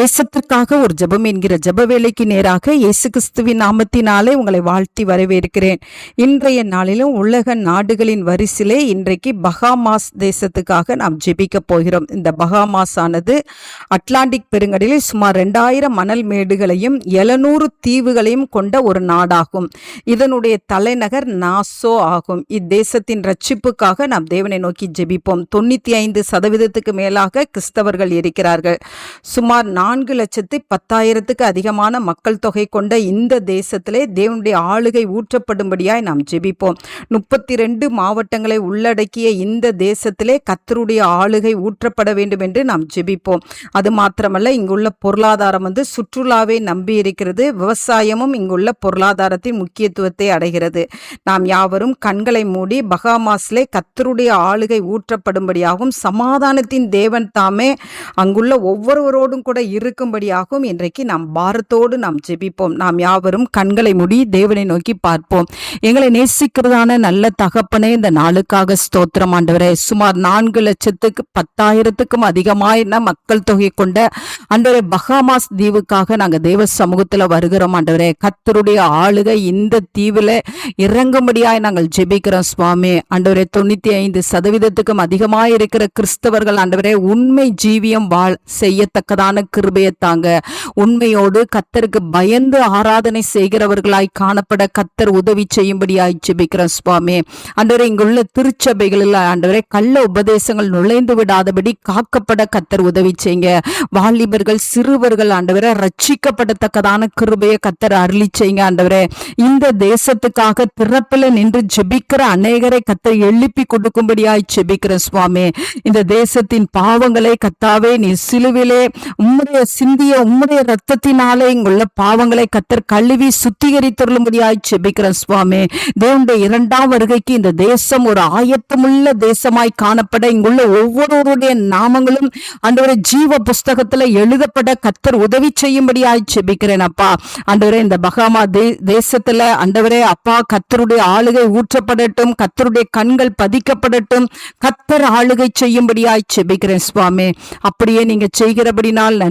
தேசத்திற்காக ஒரு ஜெபம் என்கிற ஜப வேலைக்கு நேராக இயேசு கிறிஸ்துவின் நாமத்தினாலே உங்களை வாழ்த்தி வரவேற்கிறேன். இன்றைய நாளிலும் உலக நாடுகளின் வரிசிலே இன்றைக்கு பஹாமாஸ் தேசத்துக்காக நாம் ஜெபிக்க போகிறோம். இந்த பஹாமாஸ் ஆனது அட்லாண்டிக் பெருங்கடலில் சுமார் ரெண்டாயிரம் மணல் மேடுகளையும் எழுநூறு தீவுகளையும் கொண்ட ஒரு நாடாகும். இதனுடைய தலைநகர் நாசோ ஆகும். இத்தேசத்தின் ரட்சிப்புக்காக நாம் தேவனை நோக்கி ஜெபிப்போம். தொண்ணூத்தி ஐந்து சதவீதத்துக்கு மேலாக கிறிஸ்தவர்கள் இருக்கிறார்கள். சுமார் நான்கு லட்சத்து பத்தாயிரத்துக்கு அதிகமான மக்கள் தொகை கொண்ட இந்த தேசத்திலே தேவனுடைய ஆளுகை ஊற்றப்படும்படியாய் நாம் ஜெபிப்போம். முப்பத்தி ரெண்டு மாவட்டங்களை உள்ளடக்கிய இந்த தேசத்திலே கத்தருடைய ஆளுகை ஊற்றப்பட வேண்டும் என்று நாம் ஜெபிப்போம். அது மாத்திரமல்ல இங்குள்ள பொருளாதாரம் வந்து சுற்றுலாவை நம்பி இருக்கிறது விவசாயமும் இங்குள்ள பொருளாதாரத்தின் முக்கியத்துவத்தை அடைகிறது. நாம் யாவரும் கண்களை மூடி பகாமாஸ்லே கத்தருடைய ஆளுகை ஊற்றப்படும்படியாகவும் சமாதானத்தின் தேவன் தாமே அங்குள்ள ஒவ்வொருவரோடும் கூட இருக்கும்படியாகவும் இன்றைக்கு நாம் பாரத்தோடு நாம் ஜெபிப்போம். நாம் யாவரும் கண்களை மூடி தேவனை நோக்கி பார்ப்போம். எங்களை நேசிக்கிறதான நல்ல தகப்பனே இந்த நாளுக்காக ஸ்தோத்திரம் ஆண்டவரே. சுமார் நான்கு லட்சத்துக்கு பத்தாயிரத்துக்கும் அதிகமான மக்கள் தொகை கொண்ட ஆண்டவரே பஹாமாஸ் தீவுக்காக நாங்கள் தேவ சமூகத்தில் வருகிறோம் ஆண்டவரே. கத்தருடைய ஆளுகை இந்த தீவில் இறங்கும்படியாய் நாங்கள் ஜெபிக்கிறோம் சுவாமி. ஆண்டவரே தொண்ணூத்தி ஐந்து சதவீதத்துக்கும் அதிகமாக இருக்கிற கிறிஸ்தவர்கள் ஆண்டவரே உண்மை ஜீவியம் வாழ் செய்யத்தக்கதான கிருபையை தாங்க உண்மையோடு கத்தருக்கு பயந்து ஆராதனை செய்கிறவர்களாய் காணப்பட கத்தர் உதவி செய்யும்படியாய் ஜெபிக்கிறோம் சுவாமி. அன்றவரை இங்குள்ள திருச்சபைகளில் அன்றவரை கள்ள உபதேசங்கள் நுழைந்து விடாதபடி காக்கப்பட கத்தர் உதவி செய்யுங்க. வாலிபர்கள் சிறுவர்கள் ஆண்டவரை ரட்சிக்கப்படத்தக்கதான கிருபையை கத்தர் அருளி செய்யுங்க ஆண்டவரே. இந்த தேசத்துக்காக திறப்பில் நின்று ஜெபிக்கிற அநேகரை கத்தர் எழுப்பி கொடுக்கும்படியாய் ஜெபிக்கிற சுவாமி. இந்த தேசத்தின் பாவங்களை கத்தாவே நீ சிலுவிலே உம்முடைய சிந்திய உம்முடைய ரத்தத்தினாலே இங்குள்ள பாவங்களை கத்தர் கழுவி சுத்திகரித்துள்ளும்படியாய் செபிக்கிறேன் சுவாமி. தேவனுடைய இரண்டாம் வருகைக்கு இந்த தேசம் ஒரு ஆயத்தமுள்ள தேசமாய் காணப்பட இங்குள்ள ஒவ்வொருவருடைய நாமங்களும் ஆண்டவரே ஜீவ புஸ்தகத்துல எழுதப்பட கத்தர் உதவி செய்யும்படியாய் செபிக்கிறேன் அப்பா. ஆண்டவரே இந்த பகாமா தே தேசத்துல அந்தவரே அப்பா கத்தருடைய ஆளுகை ஊற்றப்படட்டும் கத்தருடைய கண்கள் பதிக்கப்படட்டும் கத்தர் ஆளுகை செய்யும்படியாய் செபிக்கிறேன் சுவாமி. அப்படியே நீங்க செய்கிறபடினால்